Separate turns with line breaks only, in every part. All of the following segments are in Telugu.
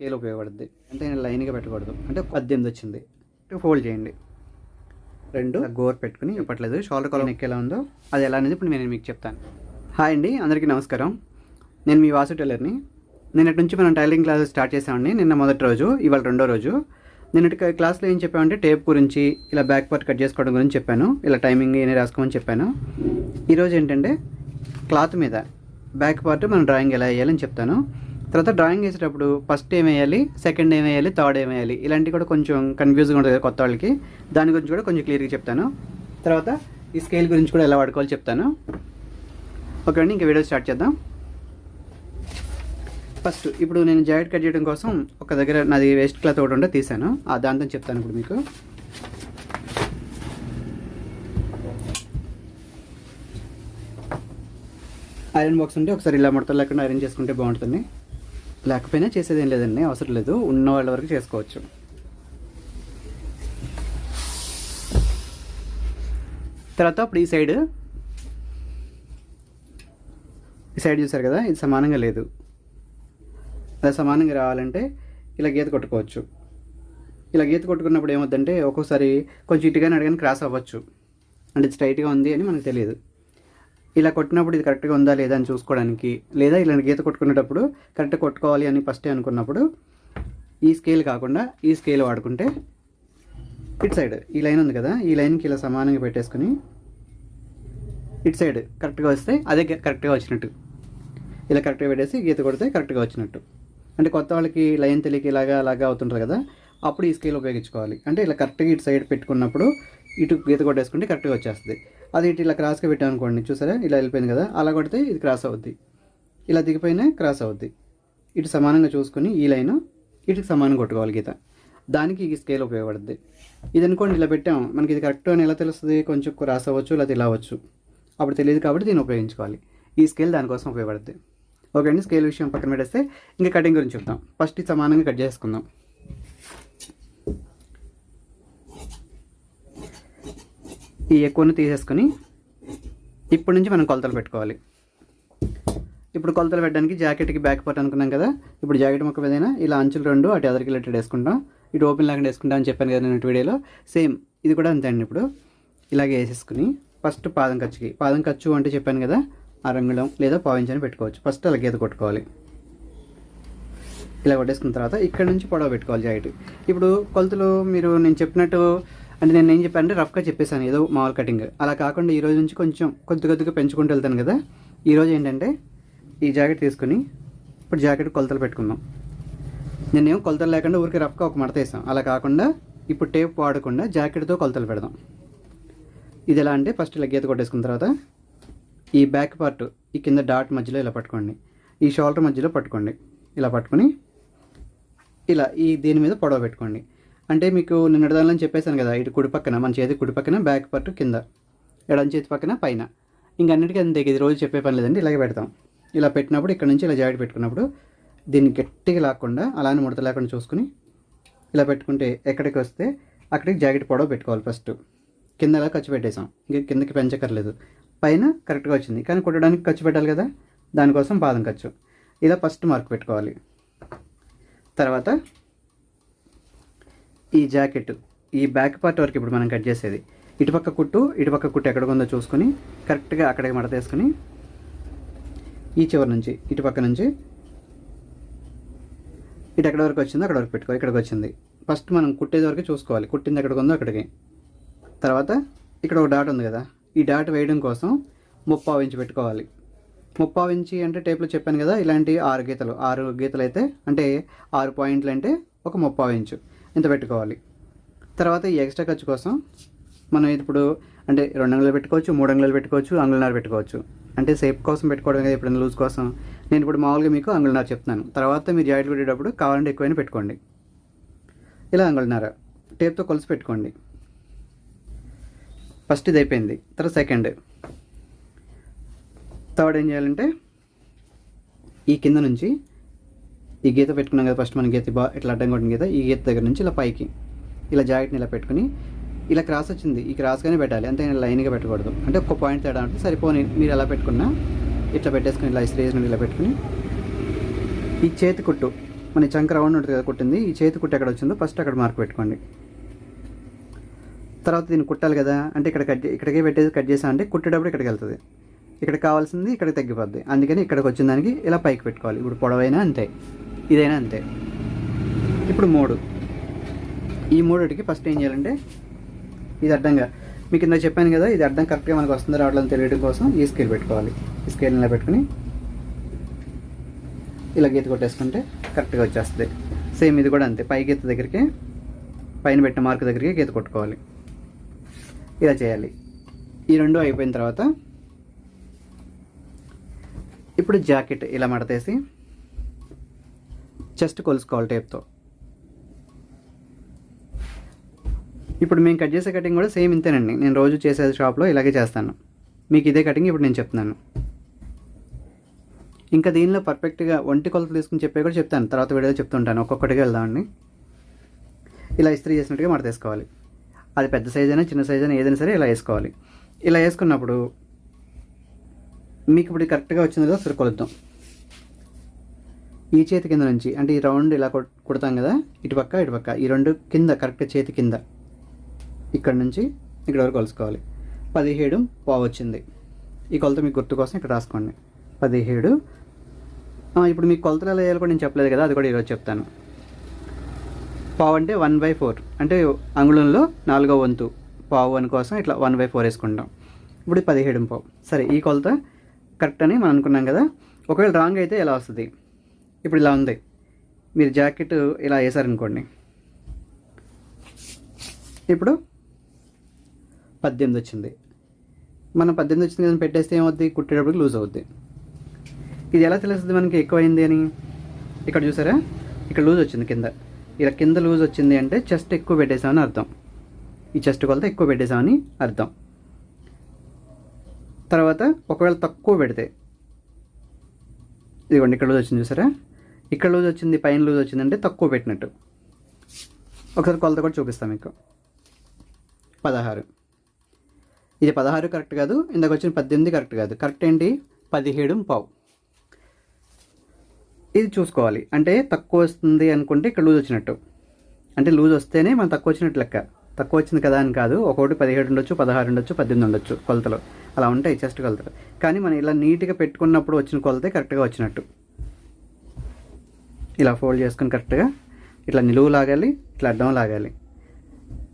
స్కేల్ ఉపయోగపడుద్ది. అంటే లైన్గా పెట్టకూడదు. అంటే పద్దెనిమిది వచ్చింది. ఫోల్డ్ చేయండి. రెండు. గోర్ పెట్టుకుని చెప్పట్లేదు. షోల్డర్ కాలం నెక్ ఎలా ఉందో అది ఎలా అనేది ఇప్పుడు నేను మీకు చెప్తాను. హాయ్ అండి అందరికీ నమస్కారం. నేను మీ వాసు టైలర్ని. నిన్నటి నుంచి మనం టైలరింగ్ క్లాస్ స్టార్ట్ చేసామండి నిన్న మొదటి రోజు ఇవాళ రెండో రోజు. నిన్నటి క్లాస్లో ఏం చెప్పామంటే టేప్ గురించి ఇలా బ్యాక్ పార్ట్ కట్ చేసుకోవడం గురించి చెప్పాను. ఇలా టైమింగ్ ఏమైనా రాసుకోమని చెప్పాను. ఈరోజు ఏంటంటే క్లాత్ మీద బ్యాక్ పార్ట్ మనం డ్రాయింగ్ ఎలా వేయాలని చెప్తాను. తర్వాత డ్రాయింగ్ వేసేటప్పుడు ఫస్ట్ ఏం వేయాలి? సెకండ్ ఏం వేయాలి? థర్డ్ ఏం వేయాలి? ఇలాంటివి కూడా కొంచెం కన్ఫ్యూజ్గా ఉంటుంది కొత్త వాళ్ళకి. దాని గురించి కూడా కొంచెం క్లియర్గా చెప్తాను. తర్వాత ఈ స్కేల్ గురించి కూడా ఎలా వాడుకోవాలో చెప్తాను. ఓకే అండి ఇంకా వీడియో స్టార్ట్ చేద్దాం. ఫస్ట్ ఇప్పుడు నేను జాకెట్ కట్ చేయడం కోసం ఒక దగ్గర నాది వేస్ట్ క్లాత్ ఒకటి ఉంటే తీసాను. ఆ దాంతో చెప్తాను ఇప్పుడు మీకు. ఐరన్ బాక్స్ ఉంటే ఒకసారి ఇలా ముడతలు లేకుండా ఐరన్ చేసుకుంటే బాగుంటుంది. లేకపోయినా చేసేది ఏం లేదండి అవసరం లేదు. ఉన్న వాళ్ళ వరకు చేసుకోవచ్చు. తర్వాత అప్పుడు ఈ సైడ్ ఈ సైడ్ చూసారు కదా ఇది సమానంగా లేదు. అలా సమానంగా రావాలంటే ఇలా గీత కొట్టుకోవచ్చు. ఇలా గీత కొట్టుకున్నప్పుడు ఏమవుతుందంటే ఒక్కోసారి కొంచెం ఇటుగానే అడగానే క్రాస్ అవ్వచ్చు. అంటే స్ట్రైట్గా ఉంది అని మనకు తెలియదు. ఇలా కొట్టినప్పుడు ఇది కరెక్ట్గా ఉందా లేదా అని చూసుకోవడానికి లేదా ఇలా గీత కొట్టుకునేటప్పుడు కరెక్ట్గా కొట్టుకోవాలి అని ఫస్టే అనుకున్నప్పుడు ఈ స్కేల్ కాకుండా ఈ స్కేల్ వాడుకుంటే ఇటు సైడ్ ఈ లైన్ ఉంది కదా ఈ లైన్కి ఇలా సమానంగా పెట్టేసుకుని ఇటు సైడ్ కరెక్ట్గా వస్తే అదే కరెక్ట్గా వచ్చినట్టు. ఇలా కరెక్ట్గా పెట్టేసి గీత కొడితే కరెక్ట్గా వచ్చినట్టు. అంటే కొత్త వాళ్ళకి లైన్ తెలియక ఇలాగా అలాగా అవుతుంటారు కదా అప్పుడు ఈ స్కేల్ ఉపయోగించుకోవాలి. అంటే ఇలా కరెక్ట్గా ఇటు సైడ్ పెట్టుకున్నప్పుడు ఇటు గీత కొట్టేసుకుంటే కరెక్ట్గా వచ్చేస్తుంది. అది ఇటు ఇలా క్రాస్గా పెట్టామనుకోండి చూసారా? ఇలా వెళ్ళిపోయింది కదా? అలా కొడితే ఇది క్రాస్ అవుద్ది. ఇలా దిగిపోయినా క్రాస్ అవుద్ది. ఇటు సమానంగా చూసుకొని ఈ లైన్ ఇటుకి సమానం కొట్టుకోవాలి గీత. దానికి ఈ స్కేల్ ఉపయోగపడుద్ది. ఇది అనుకోండి ఇలా పెట్టాం మనకి ఇది కరెక్ట్ అని ఎలా తెలుస్తుంది? కొంచెం క్రాస్ అవ్వచ్చు లేదా ఇలా అవ్వచ్చు. అప్పుడు తెలియదు కాబట్టి దీన్ని ఉపయోగించుకోవాలి. ఈ స్కేల్ దానికోసం ఉపయోగపడుద్ది. ఓకే అండి స్కేల్ విషయం పక్కన పెట్టేస్తే ఇంకా కటింగ్ గురించి చెప్తాం. ఫస్ట్ ఇది సమానంగా కట్ చేసుకుందాం. ఈ ఎక్కువను తీసేసుకొని ఇప్పటి నుంచి మనం కొలతలు పెట్టుకోవాలి. ఇప్పుడు కొలతలు పెట్టడానికి జాకెట్కి బ్యాక్ పార్ట్ అనుకున్నాం కదా ఇప్పుడు జాకెట్ మొక్క ఏదైనా ఇలా అంచులు రెండు అటు ఎదరికి రిలేటెడ్ వేసుకుంటాం. ఇటు ఓపెన్ లాగా వేసుకుంటాం అని చెప్పాను కదా నేను వీడియోలో. సేమ్ ఇది కూడా అంతే అండి ఇప్పుడు. ఇలాగే వేసేసుకుని ఫస్ట్ పాదం ఖర్చుకి పాదం ఖర్చు అంటే చెప్పాను కదా ఆ రంగులం లేదా పావించని పెట్టుకోవచ్చు. ఫస్ట్ అలా గీత కొట్టుకోవాలి. ఇలా కొట్టేసుకున్న తర్వాత ఇక్కడ నుంచి పొడవ పెట్టుకోవాలి జాకెట్. ఇప్పుడు కొలతలు మీరు నేను చెప్పినట్టు అంటే నేను ఏం చెప్పానంటే రఫ్గా చెప్పేశాను ఏదో మామూలు కటింగ్ అలా కాకుండా ఈ రోజు నుంచి కొంచెం కొద్ది కొద్దిగా పెంచుకుంటూ వెళ్తాను కదా. ఈరోజు ఏంటంటే ఈ జాకెట్ తీసుకుని ఇప్పుడు జాకెట్ కొలతలు పెట్టుకుందాం. నేనేం కొలతలు లేకుండా ఊరికి రఫ్గా ఒక మడత వేసాం అలా కాకుండా ఇప్పుడు టేప్ వాడకుండా జాకెట్తో కొలతలు పెడదాం. ఇది ఎలా అంటే ఫస్ట్ ఇలా గీత కొట్టేసుకున్న తర్వాత ఈ బ్యాక్ పార్ట్ ఈ కింద డాట్ మధ్యలో ఇలా పట్టుకోండి. ఈ షోల్డర్ మధ్యలో పట్టుకోండి. ఇలా పట్టుకొని ఇలా ఈ దీని మీద పొడవ పెట్టుకోండి. అంటే మీకు నిన్నటిదానిలో చెప్పేశాను కదా ఇటు కుడి పక్కన మన చేతి కుడి పక్కన బ్యాక్ పార్ట్ కింద ఎడం చేతి పక్కన పైన. ఇంక అన్నిటికీ అంతే ఇది రోజు చెప్పే పని లేదండి ఇలాగే పెడతాం. ఇలా పెట్టినప్పుడు ఇక్కడ నుంచి ఇలా జాకెట్ పెట్టుకున్నప్పుడు దీన్ని గట్టిగా లాక్కుండా అలానే ముడత లేకుండా చూసుకుని ఇలా పెట్టుకుంటే ఎక్కడికి వస్తే అక్కడికి జాకెట్ పొడవ పెట్టుకోవాలి ఫస్ట్ కింద అలా ఖర్చు పెట్టేసాం ఇంకా కిందకి పెంచక్కర్లేదు. పైన కరెక్ట్గా వచ్చింది. కానీ కుట్టడానికి ఖర్చు పెట్టాలి కదా దానికోసం పాదం ఖర్చు. ఇలా ఫస్ట్ మార్క్ పెట్టుకోవాలి. తర్వాత ఈ జాకెట్ ఈ బ్యాక్ పార్ట్ వరకు ఇప్పుడు మనం కట్ చేసేది. ఇటుపక్క కుట్టు ఇటుపక్క కుట్టు ఎక్కడ ఉందో చూసుకొని కరెక్ట్గా అక్కడికి మడత వేసుకొని ఈ చివరి నుంచి ఇటుపక్క నుంచి ఇటు ఎక్కడ వరకు వచ్చిందో అక్కడ వరకు పెట్టుకో ఇక్కడికి వచ్చింది. ఫస్ట్ మనం కుట్టేది వరకు చూసుకోవాలి. కుట్టింది ఎక్కడికి ఉందో అక్కడికి. తర్వాత ఇక్కడ ఒక డాట్ ఉంది కదా ఈ డాట్ వేయడం కోసం ముప్పావు ఇంచి పెట్టుకోవాలి. ముప్పావు ఇంచి అంటే టేప్లో చెప్పాను కదా ఇలాంటి ఆరు గీతలు ఆరు గీతలు అయితే అంటే ఆరు పాయింట్లు అంటే ఒక ముప్పావు ఇంచు. ఇంత పెట్టుకోవాలి. తర్వాత ఈ ఎక్స్ట్రా ఖర్చు కోసం మనం ఇప్పుడు అంటే రెండు అంగుళాలు పెట్టుకోవచ్చు మూడు అంగుళాలు పెట్టుకోవచ్చు అంగుళనార పెట్టుకోవచ్చు. అంటే సేప్ కోసం పెట్టుకోవడం కదా ఎప్పుడైనా లూజ్ కోసం. నేను ఇప్పుడు మామూలుగా మీకు అంగుళనార చెప్తున్నాను. తర్వాత మీరు జాయింట్ పెట్టేటప్పుడు కావాలంటే ఎక్కువైనా పెట్టుకోండి. ఇలా అంగుళనార టేప్తో కొలిసి పెట్టుకోండి. ఫస్ట్ ఇది అయిపోయింది. తర్వాత సెకండ్. థర్డ్ ఏం చేయాలంటే ఈ కింద నుంచి ఈ గీత పెట్టుకున్నాం కదా ఫస్ట్ మన గీత బా ఇట్లా అడ్డం కొట్టిన గీత ఈ గీత దగ్గర నుంచి ఇలా పైకి ఇలా జాకెట్ని ఇలా పెట్టుకుని ఇలా క్రాస్ వచ్చింది. ఈ క్రాస్గానే పెట్టాలి అంతే లైన్గా పెట్టకూడదు. అంటే ఒక పాయింట్ తేడా అంటే సరిపోని మీరు ఎలా పెట్టుకున్నా ఇట్లా పెట్టేసుకుని ఇలా స్ట్రేజ్ నుండి ఇలా పెట్టుకుని ఈ చేతి కుట్టు మన చంక రౌండ్ ఉంటుంది కదా కుట్టింది ఈ చేతి కుట్టు ఎక్కడ వచ్చిందో ఫస్ట్ అక్కడ మార్క్ పెట్టుకోండి. తర్వాత దీన్ని కుట్టాలి కదా అంటే ఇక్కడ కట్ ఇక్కడికే పెట్టేసి కట్ చేసా అంటే కుట్టేటప్పుడు ఇక్కడికి వెళ్తుంది. ఇక్కడ కావాల్సింది ఇక్కడ తగ్గిపోద్ది. అందుకని ఇక్కడికి వచ్చిన దానికి ఇలా పైకి పెట్టుకోవాలి. ఇప్పుడు పొడవైనా అంతే. ఇదైనా అంతే. ఇప్పుడు మూడు. ఈ మూడిటికి ఫస్ట్ ఏం చేయాలంటే ఇది అడ్డంగా. మీకు ఇందాక చెప్పాను కదా ఇది అడ్డం కరెక్ట్గా మనకు వస్తుంది రావడం తెలియడం కోసం ఈ స్కేల్ పెట్టుకోవాలి. ఈ స్కేల్ ఇలా పెట్టుకుని ఇలా గీత కొట్టేసుకుంటే కరెక్ట్గా వచ్చేస్తుంది. సేమ్ ఇది కూడా అంతే. పై గీత దగ్గరికి పైన పెట్టిన మార్క్ దగ్గరికి గీత కొట్టుకోవాలి. ఇలా చేయాలి. ఈ రెండు అయిపోయిన తర్వాత ఇప్పుడు జాకెట్ ఇలా మడతేసి చెస్ట్ కొలుసుకోవాలి టేప్తో. ఇప్పుడు మేము కట్ చేసే కటింగ్ కూడా సేమ్ ఇంతేనండి. నేను రోజు చేసే షాప్లో ఇలాగే చేస్తాను. మీకు ఇదే కటింగ్ ఇప్పుడు నేను చెప్తున్నాను. ఇంకా దీనిలో పర్ఫెక్ట్గా ఒంటి కొలత తీసుకుని చెప్పే కూడా చెప్తాను. తర్వాత వీడియో చెప్తుంటాను. ఒక్కొక్కటిగా వెళ్దామండి. ఇలా ఇస్త్రీ చేసినట్టుగా మడత వేసుకోవాలి. అది పెద్ద సైజ్ అయినా చిన్న సైజ్ అయినా ఏదైనా సరే ఇలా వేసుకోవాలి. ఇలా వేసుకున్నప్పుడు మీకు ఇప్పుడు కరెక్ట్గా వచ్చింది కదా ఈ చేతి కింద నుంచి అంటే ఈ రౌండ్ ఇలా కుడతాం కదా ఇటుపక్క ఇటుపక్క ఈ రెండు కింద కరెక్ట్ చేతి కింద. ఇక్కడ నుంచి ఇక్కడ వరకు కలుసుకోవాలి. పదిహేడు పావు వచ్చింది. ఈ కొలత మీకు గుర్తు కోసం ఇక్కడ రాసుకోండి. పదిహేడు. ఇప్పుడు మీకు కొలతలు ఎలా వేయాలో కూడా నేను చెప్పలేదు కదా అది కూడా ఈరోజు చెప్తాను. పావు అంటే వన్ బై ఫోర్. అంటే అంగుళంలో నాలుగో వంతు పావు అని కోసం ఇట్లా వన్ బై ఫోర్ వేసుకుంటాం. ఇప్పుడు పదిహేడు పావు. సరే ఈ కొలత కరెక్ట్ అని మనం అనుకున్నాం కదా ఒకవేళ రాంగ్ అయితే ఎలా వస్తుంది? ఇప్పుడు ఇలా ఉంది. మీరు జాకెట్ ఇలా వేసారనుకోండి ఇప్పుడు పద్దెనిమిది వచ్చింది. మనం పద్దెనిమిది వచ్చింది కదా పెట్టేస్తే ఏమవుద్ది? కుట్టేటప్పుడు లూజ్ అవుద్ది. ఇది ఎలా తెలుస్తుంది మనకి? ఎక్కువైంది అని? ఇక్కడ చూసారా? ఇక్కడ లూజ్ వచ్చింది కింద. ఇలా కింద లూజ్ వచ్చింది అంటే చెస్ట్ ఎక్కువ పెట్టేసామని అర్థం. ఈ చెస్ట్ కొలత ఎక్కువ పెట్టేసామని అర్థం. తర్వాత ఒకవేళ తక్కువ పెడితే ఇదిగోండి ఇక్కడ లూజ్ వచ్చింది చూసారా? ఇక్కడ లూజ్ వచ్చింది పైన లూజ్ వచ్చిందంటే తక్కువ పెట్టినట్టు. ఒకసారి కొలత కూడా చూపిస్తాం మీకు. పదహారు. ఇది పదహారు కరెక్ట్ కాదు ఇందాక వచ్చిన పద్దెనిమిది కరెక్ట్ కాదు. కరెక్ట్ ఏంటి? పదిహేడు పావు. ఇది చూసుకోవాలి. అంటే తక్కువ వస్తుంది అనుకుంటే ఇక్కడ లూజ్ వచ్చినట్టు. అంటే లూజ్ వస్తేనే మనం తక్కువ వచ్చినట్టు లెక్క. తక్కువ వచ్చింది కదా అని కాదు ఒకటి పదిహేడు ఉండొచ్చు పదహారు ఉండొచ్చు పద్దెనిమిది ఉండొచ్చు కొలతలు. అలా ఉంటాయి చెస్ట్ కొలతలు. కానీ మనం ఇలా నీట్గా పెట్టుకున్నప్పుడు వచ్చిన కొలతే కరెక్ట్గా వచ్చినట్టు. ఇలా ఫోల్డ్ చేసుకుని కరెక్ట్గా ఇట్లా నిలువు లాగాలి ఇట్లా అడ్డం లాగాలి.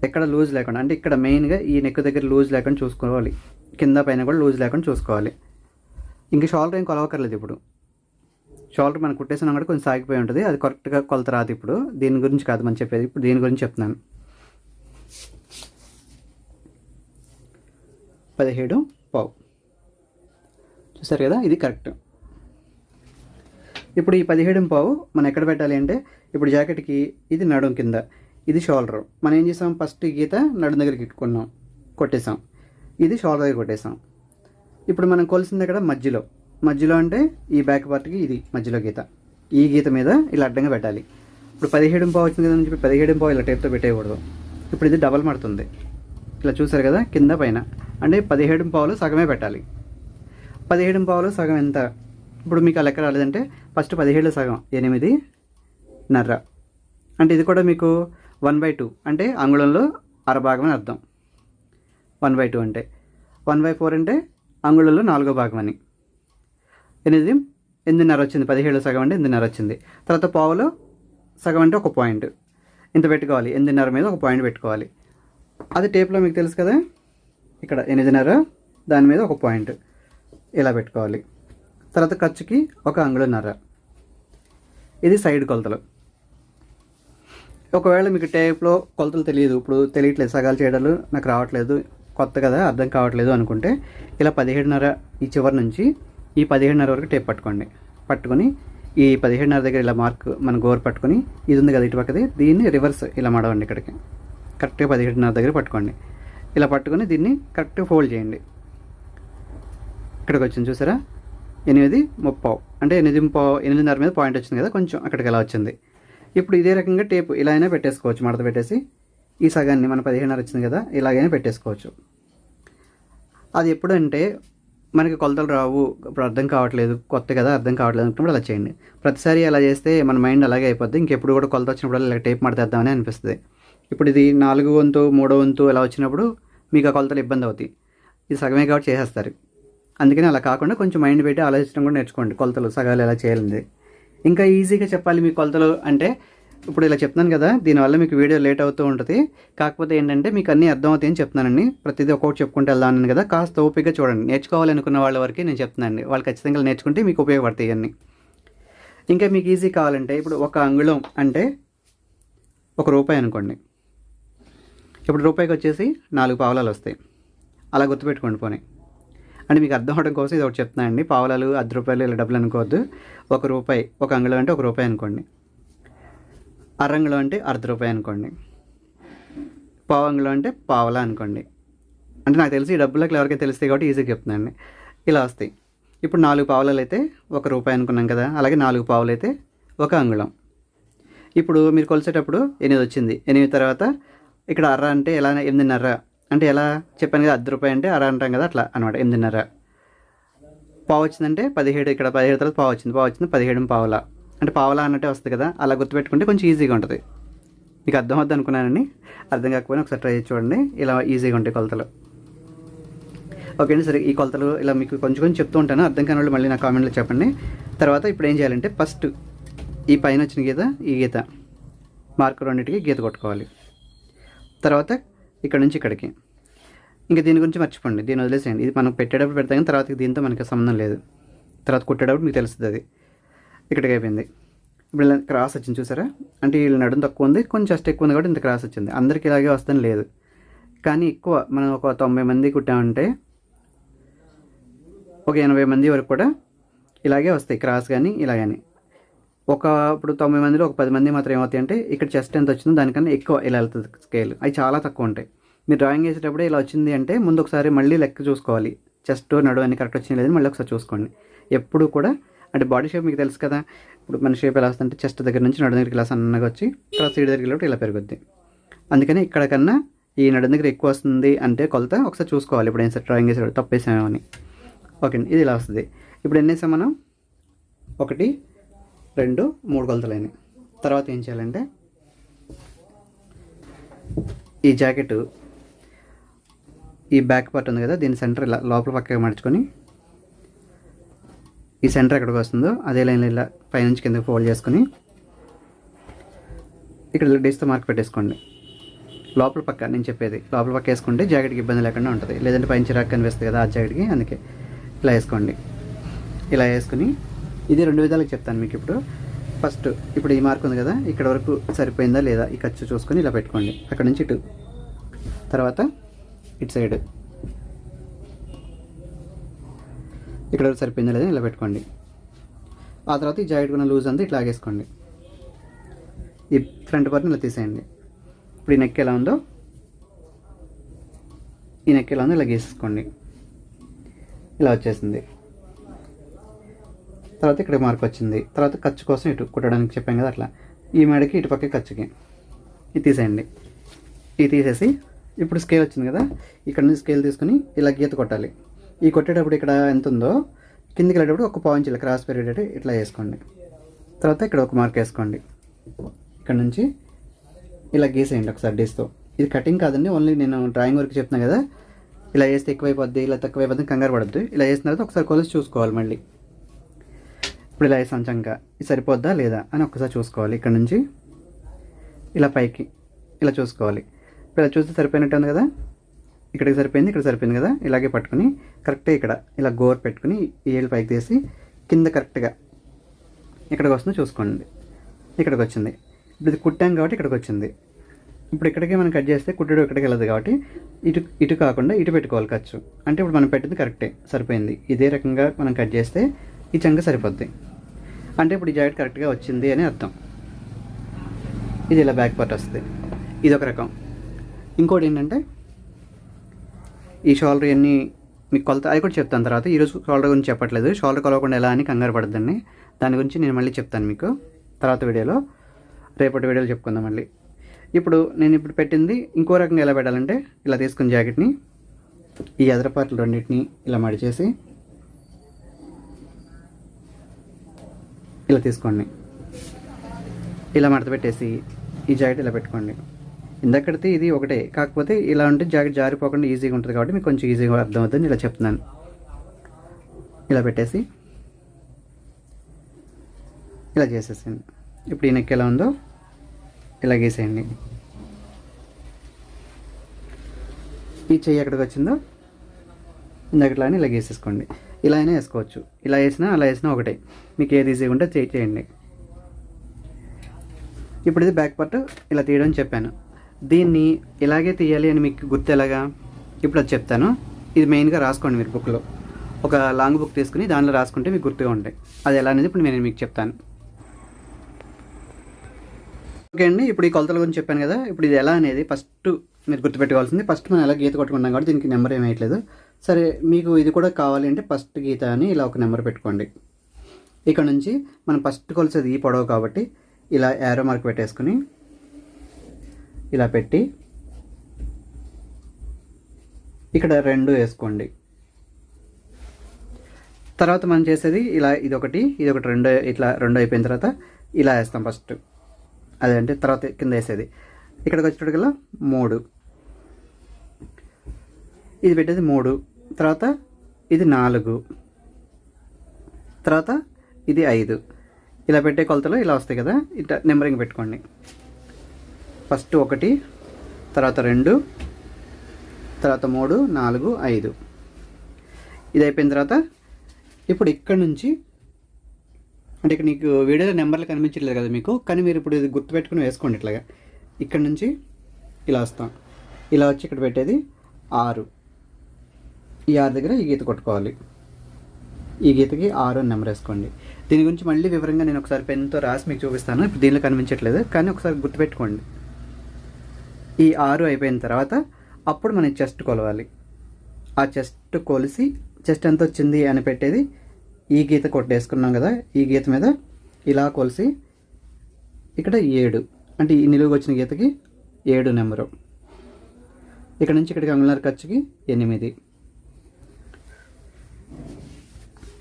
ఎక్కడ లూజ్ లేకుండా అంటే ఇక్కడ మెయిన్గా ఈ నెక్ దగ్గర లూజ్ లేకుండా చూసుకోవాలి. కింద పైన కూడా లూజ్ లేకుండా చూసుకోవాలి. ఇంక షోల్డర్ ఏం కొలవక్కర్లేదు ఇప్పుడు. షోల్డర్ మనం కుట్టేసినా కూడా కొంచెం సాగిపోయి ఉంటుంది. అది కరెక్ట్గా కొలత రాదు ఇప్పుడు. దీని గురించి కాదు మనం చెప్పేది. ఇప్పుడు దీని గురించి చెప్తున్నాను. పదిహేడు పావు. చూసారు కదా? ఇది కరెక్ట్ ఇప్పుడు ఈ పదిహేడు పావు మనం ఎక్కడ పెట్టాలి అంటే ఇప్పుడు జాకెట్కి ఇది నడుం కింద ఇది షోల్డర్. మనం ఏం చేసాం? ఫస్ట్ గీత నడుం దగ్గరికి ఇట్టుకున్నాం కొట్టేసాం. ఇది షోల్డర్ దగ్గర కొట్టేసాం. ఇప్పుడు మనం కొలిసింది అక్కడ మధ్యలో. మధ్యలో అంటే ఈ బ్యాక్ పార్ట్కి ఇది మధ్యలో గీత. ఈ గీత మీద ఇలా అడ్డంగా పెట్టాలి. ఇప్పుడు పదిహేడు పావు వచ్చింది కదా అని చెప్పి పదిహేడు పావు ఇలా టైప్తో పెట్టేయకూడదు. ఇప్పుడు ఇది డబల్ మడుతుంది ఇలా చూసారు కదా? కింద పైన. అంటే పదిహేడు పావులు సగమే పెట్టాలి. పదిహేడు పావులు సగం ఎంత? ఇప్పుడు మీకు ఆ లెక్క రాలేదంటే ఫస్ట్ పదిహేడు సగం ఎనిమిది నర్ర. అంటే ఇది కూడా మీకు వన్ బై టూ అంటే అంగుళంలో అరభాగం అని అర్థం. వన్ బై టూ అంటే. వన్ బై ఫోర్ అంటే అంగుళంలో నాలుగో భాగం అని. ఎనిమిది ఎనిమిదిన్నర వచ్చింది పదిహేడు సగం అంటే ఎనిమిదిన్నర వచ్చింది. తర్వాత పావులో సగం అంటే ఒక పాయింట్. ఇంత పెట్టుకోవాలి ఎనిమిదిన్నర మీద ఒక పాయింట్ పెట్టుకోవాలి. అది టేప్లో మీకు తెలుసు కదా? ఇక్కడ ఎనిమిదిన్నర దాని మీద ఒక పాయింట్. ఇలా పెట్టుకోవాలి. తర్వాత ఖర్చుకి ఒక అంగుళన్నర ఇది సైడ్ కొలతలు. ఒకవేళ మీకు టేప్లో కొలతలు తెలియదు ఇప్పుడు తెలియట్లేదు సగాలు చేయడాలు నాకు రావట్లేదు కొత్త కదా అర్థం కావట్లేదు అనుకుంటే ఇలా పదిహేడున్నర ఈ చివరి నుంచి ఈ పదిహేడున్నర వరకు టేప్ పట్టుకోండి. పట్టుకొని ఈ పదిహేడున్నర దగ్గర ఇలా మార్క్ మన గోరు పట్టుకొని ఇది ఉంది కదా ఇటు పక్కది దీన్ని రివర్స్ ఇలా మడవండి ఇక్కడికి. కరెక్ట్గా పదిహేడున్నర దగ్గర పట్టుకోండి. ఇలా పట్టుకొని దీన్ని కరెక్ట్గా ఫోల్డ్ చేయండి. ఇక్కడికి వచ్చింది చూసారా? ఎనిమిది ముప్పావు. అంటే ఎనిమిది ముప్పావు ఎనిమిదిన్నర మీద పాయింట్ వచ్చింది కదా కొంచెం అక్కడికి ఎలా వచ్చింది. ఇప్పుడు ఇదే రకంగా టేపు ఇలా అయినా పెట్టేసుకోవచ్చు మడత పెట్టేసి. ఈ సగాన్ని మన పదిహేనున్నర వచ్చింది కదా ఇలాగైనా పెట్టేసుకోవచ్చు. అది ఎప్పుడంటే మనకి కొలతలు రావు ఇప్పుడు అర్థం కావట్లేదు కొత్త కదా అర్థం కావట్లేదు అనుకున్నప్పుడు అలా చేయండి. ప్రతిసారి అలా చేస్తే మన మైండ్ అలాగే అయిపోద్ది ఇంకెప్పుడు కూడా కొలత వచ్చినప్పుడు ఇలా టేప్ మడతేద్దామని అనిపిస్తుంది. ఇప్పుడు ఇది నాలుగు వంతు మూడో వంతు ఇలా వచ్చినప్పుడు మీకు ఆ కొలతలు ఇబ్బంది అవుతాయి. ఇది సగమే కాబట్టి చేసేస్తారు. అందుకని అలా కాకుండా కొంచెం మైండ్ పెట్టి ఆలోచించడం కూడా నేర్చుకోండి. కొలతలు సగాలు ఎలా చేయాలని ఇంకా ఈజీగా చెప్పాలి మీ కొలతలు అంటే ఇప్పుడు ఇలా చెప్తున్నాను కదా దీనివల్ల మీకు వీడియో లేట్ అవుతూ ఉంటుంది. కాకపోతే ఏంటంటే మీకు అన్నీ అర్థమవుతాయి అని చెప్తున్నానండి. ప్రతిదీ ఒక్కొక్కటి చెప్పుకుంటూ వెళ్దాను కదా కాస్త ఓపికగా చూడండి. నేర్చుకోవాలనుకున్న వాళ్ళ వరకు నేను చెప్తున్నానండి. వాళ్ళు ఖచ్చితంగా నేర్చుకుంటే మీకు ఉపయోగపడతాయి అన్నీ ఇంకా మీకు ఈజీ కావాలంటే ఇప్పుడు ఒక అంగుళం అంటే ఒక రూపాయి అనుకోండి. ఇప్పుడు రూపాయికి వచ్చేసి నాలుగు పావలాలు వస్తాయి. అలా గుర్తుపెట్టుకోండి పోనీ. అంటే మీకు అర్థం అవడం కోసం ఇది ఒకటి చెప్తున్నాను అండి. పావలాలు అర్ధ రూపాయలు ఇలా డబ్బులు అనుకోవద్దు. ఒక రూపాయి ఒక అంగుళం అంటే ఒక రూపాయి అనుకోండి. అరంగుళం అంటే అర్ధ రూపాయి అనుకోండి. పావు అంగుళం అంటే పావలా అనుకోండి. అంటే నాకు తెలిసి ఈ డబ్బులకు ఎవరికైతే తెలుస్తాయి కాబట్టి ఈజీగా చెప్తున్నానండి ఇలా వస్తాయి. ఇప్పుడు నాలుగు పావులాలు అయితే ఒక రూపాయి అనుకున్నాం కదా అలాగే నాలుగు పావులు అయితే ఒక అంగుళం. ఇప్పుడు మీరు కొలిసేటప్పుడు ఎనిమిది వచ్చింది. ఎనిమిది తర్వాత ఇక్కడ అర్ర అంటే ఎలా ఎనిమిదిన్నర? అంటే ఎలా చెప్పాను కదా అర్ధ రూపాయి అంటే అర అంటాం కదా అట్లా అనమాట ఎనిమిదిన్నర. పావు వచ్చిందంటే పదిహేడు ఇక్కడ పదిహేడు తర్వాత పావు వచ్చింది పావు వచ్చింది పదిహేడు పావులా. అంటే పావులా అన్నట్టే వస్తుంది కదా అలా గుర్తుపెట్టుకుంటే కొంచెం ఈజీగా ఉంటుంది. మీకు అర్థం అవుద్ది అనుకున్నానని? అర్థం కాకపోయినా ఒకసారి ట్రై చేసి చూడండి ఇలా ఈజీగా ఉంటాయి కొలతలు. ఓకే అండి సరే ఈ కొలతలు ఇలా మీకు కొంచెం కొంచెం చెప్తూ ఉంటాను అర్థం కాని వాళ్ళు మళ్ళీ నా కామెంట్లో చెప్పండి. తర్వాత ఇప్పుడు ఏం చేయాలంటే ఫస్ట్ ఈ పైన వచ్చిన గీత ఈ గీత. మార్కర్ రెండింటికి గీత కొట్టుకోవాలి. తర్వాత ఇక్కడ నుంచి ఇక్కడికి. ఇంకా దీని గురించి మర్చిపోండి దీన్ని వదిలేసేయండి. ఇది మనం పెట్టేటప్పుడు పెడతాం కానీ తర్వాత దీంతో మనకి సంబంధం లేదు. తర్వాత కుట్టేటప్పుడు మీకు తెలుస్తుంది అది. ఇక్కడికి అయిపోయింది. ఇప్పుడు ఇలా క్రాస్ వచ్చింది చూసారా? అంటే వీళ్ళ నడుము తక్కువ ఉంది కొంచెం జస్ట్ ఎక్కువ ఉంది కాబట్టి ఇంత క్రాస్ వచ్చింది. అందరికీ ఇలాగే వస్తుందని లేదు. కానీ ఎక్కువ మనం ఒక తొంభై మంది కుట్టామంటే ఒక ఎనభై మంది వరకు కూడా ఇలాగే వస్తాయి క్రాస్ కానీ ఇలా కానీ ఒక ఇప్పుడు తొంభై మందిలో ఒక పది మంది మాత్రం ఏమవుతాయి అంటే ఇక్కడ చెస్ట్ ఎంత వచ్చిందో దానికన్నా ఎక్కువ ఇలా వెళ్తుంది స్కేల్ అవి చాలా తక్కువ ఉంటాయి. మీరు డ్రాయింగ్ వేసేటప్పుడే ఇలా వచ్చింది అంటే ముందు ఒకసారి మళ్ళీ లెక్క చూసుకోవాలి. చెస్ట్ నడు అన్ని కరెక్ట్ వచ్చింది లేదని మళ్ళీ ఒకసారి చూసుకోండి. ఎప్పుడు కూడా అంటే బాడీ షేప్ మీకు తెలుసు కదా ఇప్పుడు మన షేప్ ఎలా వస్తుందంటే చెస్ట్ దగ్గర నుంచి నడు దగ్గరికి ఇలా సన్నగా వచ్చి తర్వాత సీడ్ దగ్గరికి వెళ్ళి ఇలా పెరుగుద్ది. అందుకని ఇక్కడ కన్నా ఈ నడు దగ్గర ఎక్కువ వస్తుంది అంటే కొలత ఒకసారి చూసుకోవాలి. ఇప్పుడు ఏం సార్ డ్రాయింగ్ వేసేటప్పుడు తప్పేసామో అని. ఓకే అండి ఇది ఇలా వస్తుంది. ఇప్పుడు ఎన్ని వేసాం మనం? ఒకటి రెండు మూడు కొలతలైనవి తర్వాత ఏం చేయాలంటే ఈ జాకెట్ ఈ బ్యాక్ పార్ట్ ఉంది కదా దీని సెంటర్ ఇలా లోపల పక్కగా మడుచుకొని ఈ సెంటర్ ఎక్కడికి వస్తుందో అదే లైన్లో ఇలా పైనుంచి కిందకి ఫోల్డ్ చేసుకొని ఇక్కడ డిస్తో మార్క్ పెట్టేసుకోండి. లోపల పక్క నేను చెప్పేది లోపల పక్క వేసుకుంటే జాకెట్కి ఇబ్బంది లేకుండా ఉంటుంది. లేదంటే పైన చిరాకు కనిపిస్తుంది కదా ఆ జాకెట్కి అందుకే ఇలా వేసుకోండి. ఇలా వేసుకుని ఇది రెండు విధాలుగా చెప్తాను మీకు ఇప్పుడు. ఫస్ట్ ఇప్పుడు ఈ మార్క్ ఉంది కదా ఇక్కడ వరకు సరిపోయిందా లేదా ఈ ఖర్చు చూసుకొని ఇలా పెట్టుకోండి. అక్కడ నుంచి ఇటు. తర్వాత ఇటు సైడ్. ఇక్కడ సరిపోయింది లేదని ఇలా పెట్టుకోండి ఆ తర్వాత ఈ జాకెట్ ఉన్న లూజ్ అంతా ఇట్లా ఆగేసుకోండి. ఈ ఫ్రంట్ పార్ట్ని ఇలా తీసేయండి. ఇప్పుడు ఈ నెక్ ఎలా ఉందో ఈ నెక్ ఎలా ఉందో ఇలా గీసేసుకోండి. ఇలా వచ్చేసింది. తర్వాత ఇక్కడ మార్క్ వచ్చింది. తర్వాత ఖర్చు కోసం ఇటు కుట్టడానికి చెప్పాం కదా అట్లా. ఈ మేడకి ఇటు పక్క ఖర్చుకి. ఇది తీసేయండి. ఇది తీసేసి ఇప్పుడు స్కేల్ వచ్చింది కదా? ఇక్కడ నుంచి స్కేల్ తీసుకుని ఇలా గీత కొట్టాలి. ఈ కొట్టేటప్పుడు ఇక్కడ ఎంత ఉందో కిందికి వెళ్ళేటప్పుడు ఒక పాయింట్ ఇలా క్రాస్ పెరిగేటట్టు ఇట్లా వేసుకోండి. తర్వాత ఇక్కడ ఒక మార్క్ వేసుకోండి. ఇక్కడ నుంచి ఇలా గీసేయండి ఒకసారి డేస్తో ఇది కటింగ్ కాదండి ఓన్లీ నేను డ్రాయింగ్ వరకు చెప్తున్నా కదా? ఇలా వేస్తే ఎక్కువైపోద్ది ఇలా తక్కువైపోద్ది కంగారు పడద్దు. ఇలా వేసిన తర్వాత ఒకసారి కొలిసి చూసుకోవాలి మళ్ళీ. ఇప్పుడు ఇలా వేసాం చంక. ఇది సరిపోద్దా లేదా అని ఒక్కసారి చూసుకోవాలి. ఇక్కడ నుంచి ఇలా పైకి ఇలా చూసుకోవాలి. ఇప్పుడు ఇలా చూస్తే సరిపోయినట్టు ఉంది కదా? ఇక్కడికి సరిపోయింది ఇక్కడ సరిపోయింది కదా? ఇలాగే పట్టుకుని కరెక్ట్గా ఇక్కడ ఇలా గోర్ పెట్టుకుని ఈ ఏళ్ళు పైకి తీసి కింద కరెక్ట్గా ఇక్కడికి వస్తుంది చూసుకోండి. ఇక్కడికి వచ్చింది. ఇప్పుడు ఇది కుట్టాం కాబట్టి ఇక్కడికి వచ్చింది. ఇప్పుడు ఇక్కడికి మనం కట్ చేస్తే కుట్టడం ఇక్కడికి వెళ్ళదు కాబట్టి ఇటు ఇటు కాకుండా ఇటు పెట్టుకోవాలి ఖర్చు. అంటే ఇప్పుడు మనం పెట్టింది కరెక్టే సరిపోయింది. ఇదే రకంగా మనం కట్ చేస్తే ఈ చంక సరిపోద్ది. అంటే ఇప్పుడు ఈ జాకెట్ కరెక్ట్గా వచ్చింది అని అర్థం. ఇది ఇలా బ్యాక్ పార్ట్ వస్తుంది. ఇది ఒక రకం. ఇంకోటి ఏంటంటే ఈ షోల్డర్ అన్నీ మీకు కొలత అది కూడా చెప్తాను తర్వాత. ఈరోజు షాలరీ గురించి చెప్పట్లేదు. షోల్డర్ కొలవకుండా ఎలా అని కంగారు పడద్దండి. దాని గురించి నేను మళ్ళీ చెప్తాను మీకు తర్వాత వీడియోలో. రేపటి వీడియోలో చెప్పుకుందాం మళ్ళీ. ఇప్పుడు నేను ఇప్పుడు పెట్టింది ఇంకో రకంగా ఎలా పెట్టాలంటే ఇలా తీసుకున్న జాకెట్ని ఈ ఎదరపాట్లు రెండింటిని ఇలా మడిచేసి ఇలా తీసుకోండి. ఇలా మడత పెట్టేసి ఈ జాకెట్ ఇలా పెట్టుకోండి. ఇందక్కడితే ఇది ఒకటే. కాకపోతే ఇలా ఉంటే జాకెట్ జారిపోకుండా ఈజీగా ఉంటుంది కాబట్టి మీకు కొంచెం ఈజీగా అర్థమవుతుంది ఇలా చెప్తున్నాను. ఇలా పెట్టేసి ఇలా చేసేసాను ఇప్పుడు ఈ నెక్ ఎలా ఉందో ఇలా గీసేయండి. ఈ చెయ్యి ఎక్కడికి వచ్చిందో ఇందకట్లానే ఇలా గీసేసుకోండి. ఇలా అయినా వేసుకోవచ్చు. ఇలా వేసినా అలా వేసినా ఒకటే. మీకు ఏది ఈజీగా ఉంటే చేయండి. ఇప్పుడు ఇది బ్యాక్ పార్ట్ ఇలా తీయడం చెప్పాను. దీన్ని ఇలాగే తీయాలి అని మీకు గుర్తు ఎలాగా? ఇప్పుడు అది చెప్తాను. ఇది మెయిన్గా రాసుకోండి మీరు బుక్లో. ఒక లాంగ్ బుక్ తీసుకుని దానిలో రాసుకుంటే మీకు గుర్తుగా ఉంటాయి. అది ఎలా అనేది ఇప్పుడు నేను మీకు చెప్తాను. ఓకే అండి ఇప్పుడు ఈ కొలతల గురించి చెప్పాను కదా ఇప్పుడు ఇది ఎలా అనేది ఫస్ట్ మీరు గుర్తుపెట్టుకోవాల్సింది ఫస్ట్ మనం ఎలా గీత కొట్టుకున్నాం కాబట్టి దీనికి నెంబర్ ఏమేయట్లేదు సరే మీకు ఇది కూడా కావాలి అంటే ఫస్ట్ గీత అని ఇలా ఒక నెంబర్ పెట్టుకోండి. ఇక్కడ నుంచి మనం ఫస్ట్ కొలిసేది ఈ పొడవు కాబట్టి ఇలా యారో మార్క్ పెట్టేసుకుని ఇలా పెట్టి ఇక్కడ రెండు వేసుకోండి. తర్వాత మనం చేసేది ఇలా ఇది ఒకటి ఇది ఒకటి రెండు ఇట్లా రెండో అయిపోయిన తర్వాత ఇలా వేస్తాం ఫస్ట్. అదే అంటే తర్వాత కింద వేసేది. ఇక్కడికి వచ్చేటప్పటికల్లా మూడు. ఇది పెట్టేది మూడు. తర్వాత ఇది నాలుగు. తర్వాత ఇది ఐదు. ఇలా పెట్టే కొలతలు ఇలా వస్తాయి కదా. ఇట్లా నెంబరింగ్ పెట్టుకోండి. ఫస్ట్ ఒకటి తర్వాత రెండు తర్వాత మూడు నాలుగు ఐదు. ఇది అయిపోయిన తర్వాత ఇప్పుడు ఇక్కడ నుంచి అంటే ఇక్కడ నీకు వీడియోలో నెంబర్లు కనిపించట్లేదు కదా మీకు కానీ మీరు ఇప్పుడు ఇది గుర్తుపెట్టుకుని వేసుకోండి ఇట్లాగా. ఇక్కడ నుంచి ఇలా వస్తాం. ఇలా వచ్చి ఇక్కడ పెట్టేది ఆరు. ఈ ఆరు దగ్గర ఈ గీత కొట్టుకోవాలి. ఈ గీతకి ఆరు అని నెంబర్ వేసుకోండి. దీని గురించి మళ్ళీ వివరంగా నేను ఒకసారి పెన్తో రాసి మీకు చూపిస్తాను. ఇప్పుడు దీనిలో కనిపించట్లేదు కానీ ఒకసారి గుర్తుపెట్టుకోండి. ఈ ఆరు అయిపోయిన తర్వాత అప్పుడు మనం చెస్ట్ కొలవాలి. ఆ చెస్ట్ కొలిసి చెస్ట్ ఎంత వచ్చింది అని పెట్టేది ఈ గీత కొట్టేసుకున్నాం కదా ఈ గీత మీద ఇలా కొలిసి ఇక్కడ ఏడు. అంటే ఈ నిలువుగా వచ్చిన గీతకి ఏడు నెంబరు. ఇక్కడ నుంచి ఇక్కడికి అంగుళార్ ఖర్చుకి ఎనిమిది.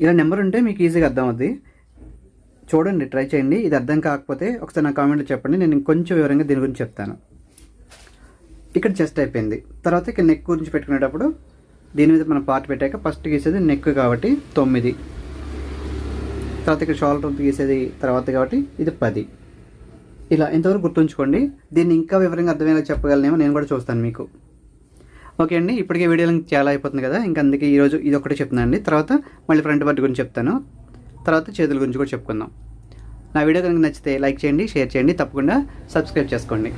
ఇలా నెంబర్ ఉంటే మీకు ఈజీగా అర్థం అవుద్ది చూడండి ట్రై చేయండి. ఇది అర్థం కాకపోతే ఒకసారి నా కామెంట్లో చెప్పండి. నేను ఇంకొంచెం వివరంగా దీని గురించి చెప్తాను. ఇక్కడ చెస్ట్ అయిపోయింది. తర్వాత ఇక్కడ నెక్ గురించి పెట్టుకునేటప్పుడు దీని మీద మనం పార్ట్ పెట్టాక ఫస్ట్ గీసేది నెక్ కాబట్టి తొమ్మిది. తర్వాత ఇక్కడ షోల్డర్ గీసేది తర్వాత కాబట్టి ఇది పది. ఇలా ఇంతవరకు గుర్తుంచుకోండి. దీన్ని ఇంకా వివరంగా అర్థమయ్యేలా చెప్పగలనేమో నేను కూడా చూస్తాను మీకు. ఓకే అండి ఇప్పటికే వీడియో చాలా అయిపోతుంది కదా ఇంకా అందుకే ఈరోజు ఇది ఒకటే చెప్తున్నాను అండి. తర్వాత మళ్ళీ ఫ్రంట్ పార్ట్ గురించి చెప్తాను. తర్వాత చేతుల గురించి కూడా చెప్పుకుందాం. నా వీడియో కనుక నచ్చితే లైక్ చేయండి షేర్ చేయండి తప్పకుండా సబ్స్క్రైబ్ చేసుకోండి.